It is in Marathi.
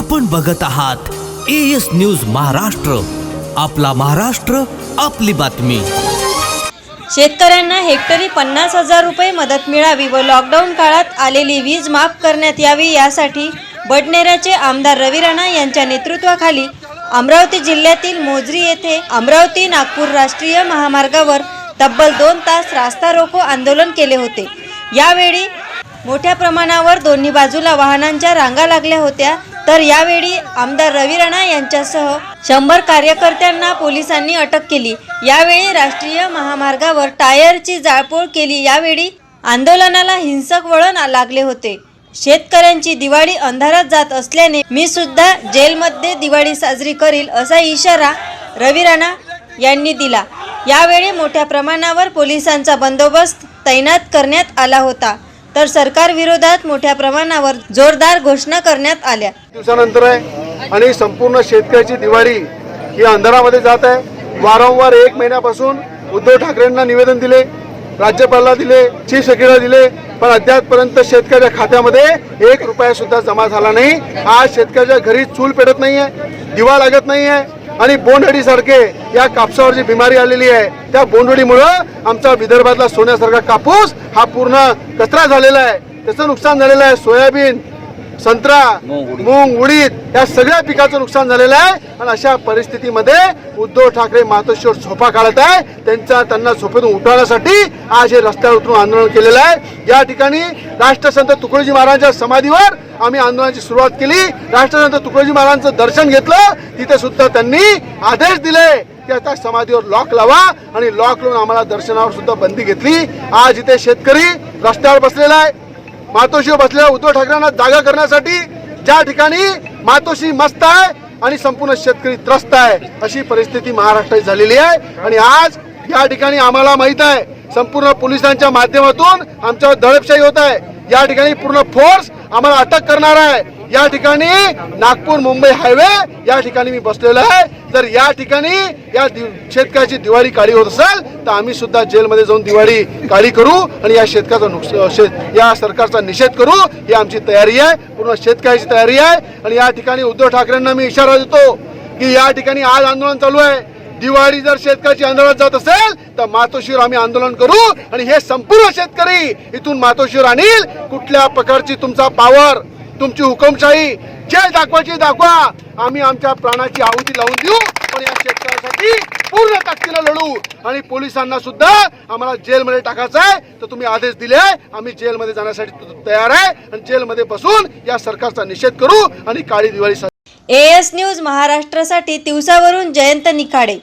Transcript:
आपण बघत आहात ए एस न्यूज महाराष्ट्र. आपला महाराष्ट्र आपली बातमी. शेतकऱ्यांना हेक्टरी पन्नास हजार रुपये मदत मिळावी व लॉकडाऊन काळात आलेली वीज माफ करण्यात यावी यासाठी बडनेऱ्याचे आमदार रवी राणा यांच्या नेतृत्वाखाली अमरावती जिल्ह्यातील मोजरी येथे अमरावती नागपूर राष्ट्रीय महामार्गावर तब्बल दोन तास रास्ता रोको आंदोलन केले होते. यावेळी मोठ्या प्रमाणावर दोन्ही बाजूला वाहनांच्या रांगा लागल्या होत्या. तर यावेळी आमदार रवी राणा यांच्यासह शंभर कार्यकर्त्यांना पोलिसांनी अटक केली. यावेळी राष्ट्रीय महामार्गावर टायरची जाळपोळ केली. यावेळी आंदोलनाला हिंसक वळण लागले होते. शेतकऱ्यांची दिवाळी अंधारात जात असल्याने मी सुद्धा जेलमध्ये दिवाळी साजरी करील असा इशारा रवी राणा यांनी दिला. यावेळी मोठ्या प्रमाणावर पोलिसांचा बंदोबस्त तैनात करण्यात आला होता. तर सरकार विरोधात मोठ्या प्रमाणावर जोरदार घोषणा करण्यात आल्या. दिवसानंतर आहे आणि संपूर्ण शेतकऱ्याची दिवाळी ही अंधारामध्ये जात आहे. वारंवार एक महिन्यापासून उद्धव ठाकरेंना निवेदन दिले राज्यपालला दिले चीफ सेक्रेटरीला दिले पण अद्यापपर्यंत शेतकऱ्याच्या खात्यामध्ये एक रुपया सुद्धा जमा झाला नाही. आज शेतकऱ्याच्या घरी चूल पेटत नाहीये दिवा लागत नाहीये आणि बोंडअळी सारखे या कापसावर जी बिमारी आलेली आहे त्या बोंडअळीमुळं आमचा विदर्भातला सोन्यासारखा कापूस हा पूर्ण कचरा झालेला आहे. त्याचं नुकसान झालेलं आहे. सोयाबीन संत्रा मूग उडीद. या सगळ्या पिकाचं नुकसान झालेलं आहे. आणि अशा परिस्थितीमध्ये उद्धव ठाकरे मातोश्रीवर झोपा काढत आहे. त्यांचा त्यांना झोपेतून उठवण्यासाठी आज हे रस्त्यावर उतरून आंदोलन केलेलं आहे. या ठिकाणी राष्ट्रसंत तुकडोजी महाराजांच्या समाधीवर आम्ही आंदोलनाची सुरुवात केली. राष्ट्रसंत तुकडोजी महाराजांचं दर्शन घेतलं. तिथे सुद्धा त्यांनी आदेश दिले की आता समाधीवर लॉक लावा आणि लॉक लावून आम्हाला दर्शनावर सुद्धा बंदी घेतली. आज इथे शेतकरी रस्त्यावर बसलेला आहे. मातोश्री बसलेल्या उद्धव ठाकरेंना जागा करण्यासाठी ज्या ठिकाणी मातोश्री मस्त आहे आणि संपूर्ण शेतकरी त्रस्त आहे अशी परिस्थिती महाराष्ट्रात झालेली आहे. आणि आज या ठिकाणी आम्हाला माहीत आहे संपूर्ण पोलिसांच्या माध्यमातून आमच्यावर दडपशाही होत आहे. या ठिकाणी पूर्ण फोर्स आम्हाला अटक करणार आहे. या ठिकाणी नागपूर मुंबई हायवे या ठिकाणी मी बसलेलो आहे. जर या ठिकाणी या शेतकऱ्याची दिवाळी काळी होत असेल तर आम्ही सुद्धा जेलमध्ये जाऊन दिवाळी काळी करू आणि या शेतकऱ्याचा नुकसान या सरकारचा निषेध करू. ही आमची तयारी आहे. पूर्ण शेतकऱ्याची तयारी आहे. आणि या ठिकाणी उद्धव ठाकरेंना मी इशारा देतो की या ठिकाणी आज आंदोलन चालू आहे. दिवाळी जर शेतकऱ्याची आंदोलनात जात असेल तर मातोश्रीवर आम्ही आंदोलन करू. आणि हे संपूर्ण शेतकरी इथून मातोश्रीवर आणील. कुठल्या प्रकारची तुमचा पावर तुमची हुकुमशाही. जे दाखवायची दाखवा. आम्ही आमच्या प्राणाची आहुती लावून देऊ पण या शेतकऱ्यासाठी पूर्ण ताकदीला लढू. आणि पोलिसांना सुद्धा आम्हाला जेलमध्ये टाकायचं आहे. तर तुम्ही आदेश दिले आम्ही जेलमध्ये जाण्यासाठी तयार आहे. आणि जेलमध्ये बसून या सरकारचा निषेध करू आणि काळी दिवाळी एएस न्यूज महाराष्ट्रासाठी दिवसावरून जयंत निखाडे.